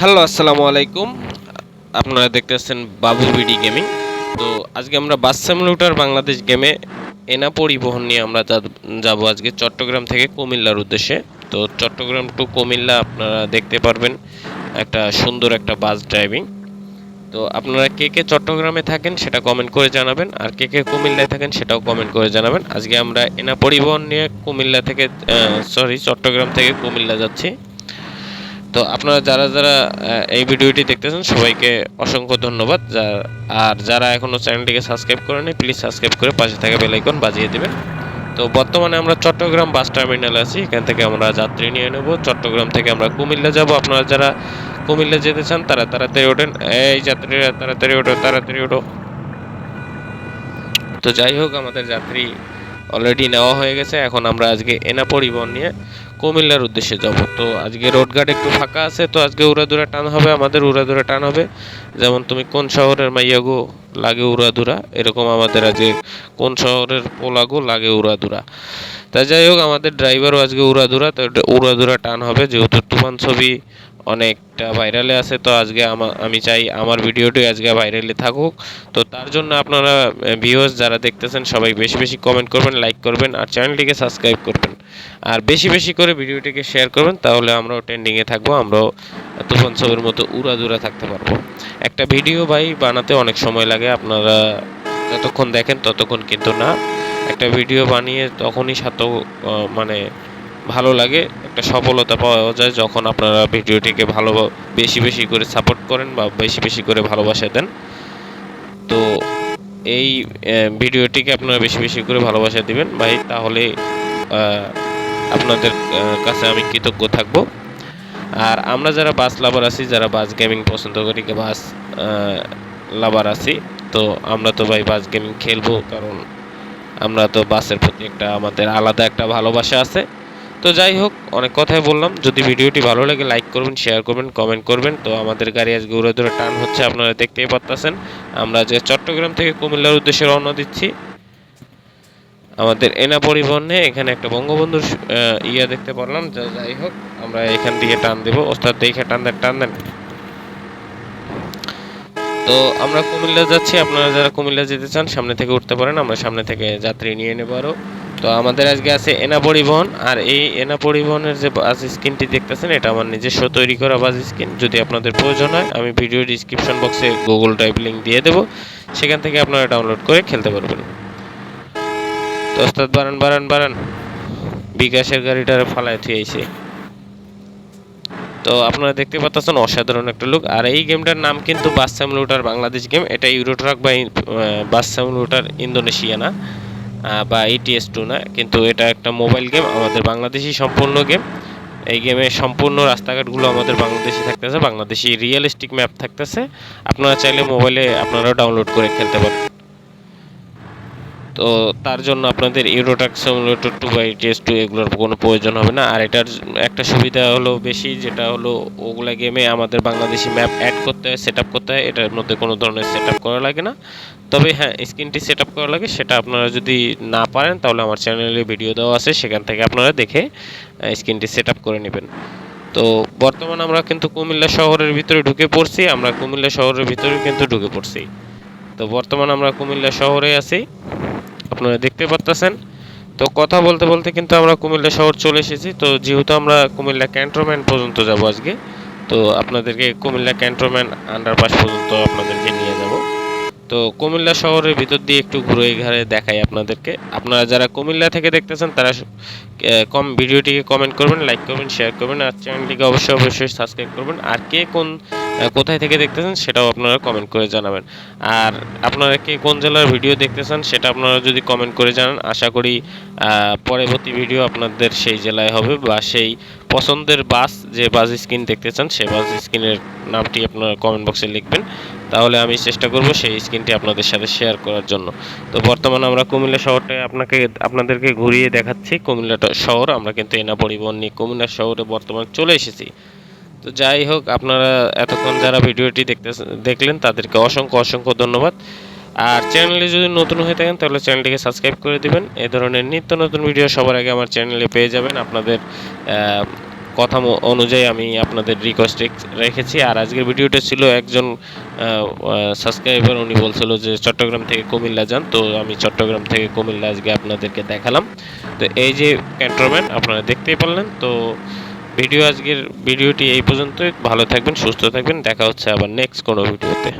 Hello, আসসালামু আলাইকুম। আপনারা দেখতেছেন বাবু বিডি গেমিং। তো আজকে আমরা বাস স্যামুলেটার বাংলাদেশ গেমে এনা পরিবহন নিয়ে আমরা যাব আজকে চট্টগ্রাম থেকে কুমিল্লার উদ্দেশ্যে। তো চট্টগ্রাম টু কুমিল্লা আপনারা দেখতে পারবেন একটা সুন্দর একটা বাস ড্রাইভিং। তো আপনারা কে কে চট্টগ্রামে থাকেন সেটা কমেন্ট করে জানাবেন, আর কে কে কুমিল্লায় থাকেন সেটাও কমেন্ট করে জানাবেন। আজকে আমরা এনা পরিবহন নিয়ে কুমিল্লা থেকে সরি চট্টগ্রাম থেকে কুমিল্লা যাচ্ছি। তো আপনারা যারা যারা এই ভিডিওটি দেখতেছেন, সবাইকে অসংখ্য ধন্যবাদ। আর যারা এখনও চ্যানেলটিকে সাবস্ক্রাইব করেনি প্লিজ সাবস্ক্রাইব করে পাশে থাকা বেল আইকন বাজিয়ে দিবেন। তো বর্তমানে আমরা চট্টগ্রাম বাস টার্মিনালে আছি, এখান থেকে আমরা যাত্রী নিয়ে নেব। চট্টগ্রাম থেকে আমরা কুমিল্লা যাব। আপনারা যারা কুমিল্লা যেতে চান, তারা তাড়াতাড়ি ওঠেন। এই যাত্রীরা, তাড়াতাড়ি ওঠো তাড়াতাড়ি ওঠো। তো যাই হোক, আমাদের যাত্রী অলরেডি নেওয়া হয়ে গেছে। এখন আমরা আজকে এনা পরিবহন নিয়ে কুমিল্লার উদ্দেশ্যে যাব। তো আজকে রোড ঘাট একটু ফাঁকা আছে, তো আজকে উড়াদুরা টান হবে, আমাদের উড়াদুরা টান হবে। যেমন তুমি কোন শহরের মাইয়াগো লাগে উড়াদুরা, এরকম আমাদের আজকে কোন শহরের পোলাগো লাগে উড়াদুরা। তা যাই হোক, আমাদের ড্রাইভারও আজকে উড়াদুরা, তো উড়াদুরা টান হবে, যেহেতু তুফান ছবি অনেকটা ভাইরালে আছে, তো আজকে আমা- চাই আমার ভিডিওটি আজকে ভাইরালে থাকুক। তো তার জন্য আপনারা ভিউয়ার্স যারা দেখতেছেন, সবাই বেশি বেশি কমেন্ট করবেন লাইক করবেন, আর চ্যানেলটিকে সাবস্ক্রাইব করবেন। আর বেশি বেশি করে ভিডিওটিকে শেয়ার করবেন, তাহলে আমরাও ট্রেন্ডিংয়ে থাকব, আমরাও তুফান ছবির মতো উড়াদুরা থাকতে পারব। একটা ভিডিও ভাই বানাতে অনেক সময় লাগে, আপনারা যতক্ষণ দেখেন ততক্ষণ কিন্তু না। একটা ভিডিও বানিয়ে তখনই সাত মানে ভালো লাগে, একটা সফলতা পাওয়া যায় যখন আপনারা ভিডিওটিকে ভালো, বেশি বেশি করে সাপোর্ট করেন বা বেশি বেশি করে ভালোবাসা দেন। তো এই ভিডিওটিকে আপনারা বেশি বেশি করে ভালোবাসা দিবেন। ভাই, তাহলে আপনাদের কাছে আমি কৃতজ্ঞ থাকব। আর আমরা যারা বাস লাভার আছি, যারা বাস গেমিং পছন্দ করি বাস লাভার আছি, তো আমরা তো ভাই বাস গেমিং খেলব, কারণ আমরা তো বাসের প্রতি একটা, আমাদের আলাদা একটা ভালোবাসা আছে। তো যাই হোক, অনেক কথাই বললাম। যদি ভিডিওটি ভালো লাগে লাইক করবেন শেয়ার করবেন কমেন্ট করবেন। তো আমাদের গাড়ি আজকে উড়ে ধরে টান হচ্ছে, আপনারা দেখতেই পাচ্ছেন আমরা যে চট্টগ্রাম থেকে কুমিল্লার উদ্দেশ্যে রওনা দিচ্ছি। আমাদের এনা পরিবহনে এখানে একটা বঙ্গবন্ধুর ইয়া দেখতে পারলাম। যাই হোক, আমরা এখান থেকে টান দেবো। ওস্তাদ, দেখে টান দেন টান দেন। তো আমরা কুমিল্লা যাচ্ছি। আপনারা যারা কুমিল্লা যেতে চান, সামনে থেকে উঠতে পারেন। আমরা সামনে থেকে যাত্রী নিয়ে নেব আরও তো আমাদের আজকে আছে এনা পরিবহন, আর এই এনা পরিবহনের যে বাস স্ক্রিনটি দেখতেছেন, এটা আমার নিজস্ব তৈরি করা বাস স্ক্রিন। যদি আপনাদের প্রয়োজন হয়, আমি ভিডিও ডিসক্রিপশন বক্সে গুগল ড্রাইভ লিঙ্ক দিয়ে দেবো। সেখান থেকে আপনারা ডাউনলোড করে খেলতে পারবেন। তো ওস্তাদ, বারান বারান বারান। বিকাশের গাড়িটার ফালায় থুয়েছে তো আপনারা দেখতে পাচ্ছেন অসাধারণ একটা লুক আর এই গেমটার নাম কিন্তু বাস স্যামুলেটার বাংলাদেশ গেম এটা ইউরোট্রাক বা বাস স্যামুলেটার ইন্দোনেশিয়া না। বা ইটিএস টু না, কিন্তু এটা একটা মোবাইল গেম আমাদের বাংলাদেশি সম্পূর্ণ গেম এই গেমে সম্পূর্ণ রাস্তাঘাটগুলো আমাদের বাংলাদেশি থাকতেছে, বাংলাদেশি রিয়েলিস্টিক ম্যাপ থাকতেছে। আপনারা চাইলে মোবাইলে আপনারাও ডাউনলোড করে খেলতে পারেন। তো তার জন্য আপনাদের ইউরোটাক সিমুলেটর টু বা টেস্ট টু এগুলোর কোনো প্রয়োজন হবে না। আর এটার একটা সুবিধা হলো বেশি, যেটা হলো ওগুলা গেমে আমাদের বাংলাদেশি ম্যাপ অ্যাড করতে হয় সেট করতে হয়, এটার মধ্যে কোনো ধরনের সেট করা লাগে না। তবে হ্যাঁ স্ক্রিনটি সেট করা লাগে, সেটা আপনারা যদি না পারেন, তাহলে আমার চ্যানেলে ভিডিও দেওয়া আছে, সেখান থেকে আপনারা দেখে স্ক্রিনটি সেট করে নেবেন। তো বর্তমানে আমরা কিন্তু কুমিল্লা শহরের ভিতরে ঢুকে পড়ছি, আমরা কুমিল্লা শহরের ভিতরে কিন্তু ঢুকে পড়ছি। তো বর্তমানে আমরা কুমিল্লা শহরে আছি। আপনারা দেখতে পাচ্ছেন তো কথা বলতে বলতে কিন্তু আমরা কুমিল্লা শহর চলে এসেছি। তো যেহেতু আমরা কুমিল্লা ক্যান্টনমেন্ট পর্যন্ত যাব আজকে, তো আপনাদেরকে কুমিল্লা ক্যান্টনমেন্ট আন্ডারপাস পর্যন্ত আপনাদেরকে নিয়ে যাব। তো কুমিল্লা শহরের ভিতর দিয়ে একটু ঘুরে ঘাড়ে দেখাই আপনাদেরকে। আপনারা যারা কুমিল্লা থেকে দেখতেছেন, তারা কম ভিডিওটিকে কমেন্ট করবেন লাইক করবেন শেয়ার করবেন, আর চ্যানেলটিকে অবশ্যই অবশ্যই সাবস্ক্রাইব করবেন। আর কে কোন কোথায় থেকে দেখতেছেন সেটাও আপনারা কমেন্ট করে জানাবেন। আর আপনারা কে কোন জেলার ভিডিও দেখতেছেন সেটা আপনারা যদি কমেন্ট করে জানান, আশা করি পরবর্তী ভিডিও আপনাদের সেই জেলায় হবে বা সেই পছন্দের বাস, যে বাস স্ক্রিন দেখতে চান সেই বাস স্ক্রিনের নামটি আপনারা কমেন্ট বক্সে লিখবেন। তাহলে আমি চেষ্টা করব সেই স্ক্রিনটি আপনাদের সাথে শেয়ার করার জন্য। তো বর্তমানে আমরা কুমিল্লা শহরটায় আপনাকে, আপনাদেরকে ঘুরিয়ে দেখাচ্ছি। কুমিল্লা শহর, আমরা কিন্তু এনা পরিবহন নিয়ে কুমিল্লা শহরে বর্তমানে চলে এসেছি। তো যাই হোক, আপনারা এতক্ষণ যারা ভিডিওটি দেখতে দেখলেন, তাদেরকে অসংখ্য অসংখ্য ধন্যবাদ। আর চ্যানেলে যদি নতুন হয়ে থাকেন, তাহলে চ্যানেলটিকে সাবস্ক্রাইব করে দিবেন। এই ধরনের নিত্য নতুন ভিডিও সবার আগে আমার চ্যানেলে পেয়ে যাবেন। আপনাদের কথা অনুযায়ী আমি আপনাদের রিকোয়েস্ট রেখেছি। আর আজকের ভিডিওটা ছিল একজন সাবস্ক্রাইবার উনি বলছিল যে চট্টগ্রাম থেকে কুমিল্লা যান। তো আমি চট্টগ্রাম থেকে কুমিল্লা আজকে আপনাদেরকে দেখালাম। তো এই যে ক্যান্টনমেন্ট, আপনারা দেখতেই পারলেন। তো ভিডিও আজকের ভিডিওটি এই পর্যন্তই। ভালো থাকবেন, সুস্থ থাকবেন। দেখা হচ্ছে আবার নেক্সট কোনো ভিডিওতে।